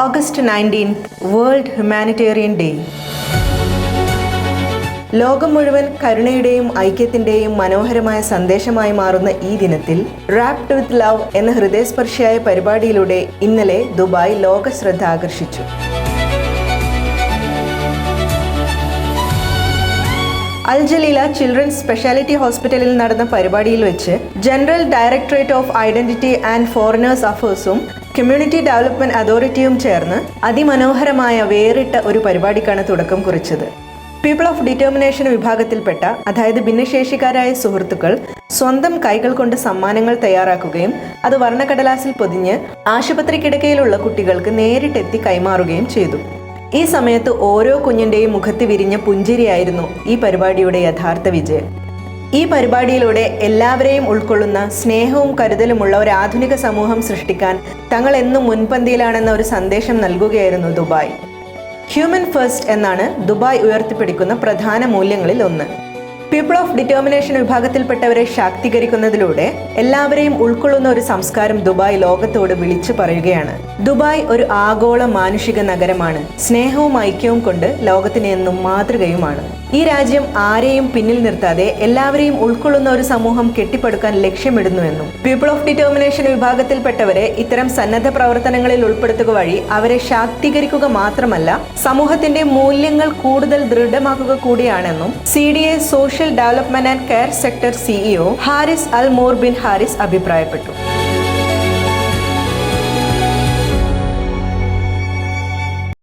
August nineteenth world humanitarian day ലോകം മുഴുവൻ കരുണയുടെയും ഐക്യത്തിന്റെയും മനോഹരമായ സന്ദേശമായി മാറുന്ന ഈ ദിനത്തിൽ റാപ്ഡ് വിത്ത് ലവ് എന്ന ഹൃദയസ്പർശിയായ പരിപാടിയിലൂടെ ഇന്നലെ ദുബായ് ലോക ശ്രദ്ധ ആകർഷിച്ചു. അൽ ജലീല ചിൽഡ്രൻസ് സ്പെഷ്യാലിറ്റി ഹോസ്പിറ്റലിൽ നടന്ന പരിപാടിയിൽ വെച്ച് general directorate of identity and foreigners അഫേഴ്സും community development അതോറിറ്റിയും ചേർന്ന് അതിമനോഹരമായ വേറിട്ട ഒരു പരിപാടിക്കാണ് തുടക്കം കുറിച്ചത്. പീപ്പിൾ ഓഫ് ഡിറ്റർമിനേഷൻ വിഭാഗത്തിൽപ്പെട്ട അതായത് ഭിന്നശേഷിക്കാരായ സുഹൃത്തുക്കൾ സ്വന്തം കൈകൾ കൊണ്ട് സമ്മാനങ്ങൾ തയ്യാറാക്കുകയും അത് വർണക്കടലാസിൽ പൊതിഞ്ഞ് ആശുപത്രി കിടക്കയിലുള്ള കുട്ടികൾക്ക് നേരിട്ടെത്തി കൈമാറുകയും ചെയ്തു. ഈ സമയത്ത് ഓരോ കുഞ്ഞിന്റെയും മുഖത്ത് വിരിഞ്ഞ പുഞ്ചിരിയായിരുന്നു ഈ പരിപാടിയുടെ യഥാർത്ഥ വിജയം. ഈ പരിപാടിയിലൂടെ എല്ലാവരെയും ഉൾക്കൊള്ളുന്ന സ്നേഹവും കരുതലുമുള്ള ഒരു ആധുനിക സമൂഹം സൃഷ്ടിക്കാൻ തങ്ങൾ എന്നും മുൻപന്തിയിലാണെന്ന ഒരു സന്ദേശം നൽകുകയായിരുന്നു ദുബായ്. ഹ്യൂമൻ ഫസ്റ്റ് എന്നാണ് ദുബായ് ഉയർത്തിപ്പിടിക്കുന്ന പ്രധാന മൂല്യങ്ങളിൽ ഒന്ന്. പീപ്പിൾ ഓഫ് ഡിറ്റർമിനേഷൻ വിഭാഗത്തിൽപ്പെട്ടവരെ ശാക്തീകരിക്കുന്നതിലൂടെ എല്ലാവരെയും ഉൾക്കൊള്ളുന്ന ഒരു സംസ്കാരം ദുബായ് ലോകത്തോട് വിളിച്ചു പറയുകയാണ്. ദുബായ് ഒരു ആഗോള മാനുഷിക നഗരമാണ്. സ്നേഹവും ഐക്യവും കൊണ്ട് ലോകത്തിന് എന്നും മാതൃകയുമാണ്. ഈ രാജ്യം ആരെയും പിന്നിൽ നിർത്താതെ എല്ലാവരെയും ഉൾക്കൊള്ളുന്ന ഒരു സമൂഹം കെട്ടിപ്പടുക്കാൻ ലക്ഷ്യമിടുന്നുവെന്നും പീപ്പിൾ ഓഫ് ഡിറ്റർമിനേഷൻ വിഭാഗത്തിൽപ്പെട്ടവരെ ഇത്തരം സന്നദ്ധ പ്രവർത്തനങ്ങളിൽ ഉൾപ്പെടുത്തുക വഴി അവരെ ശാക്തീകരിക്കുക മാത്രമല്ല സമൂഹത്തിന്റെ മൂല്യങ്ങൾ കൂടുതൽ ദൃഢമാക്കുക കൂടിയാണെന്നും C D A social development and care sector CEO Haris al Mor bin Haris അഭിപ്രായപ്പെട്ടു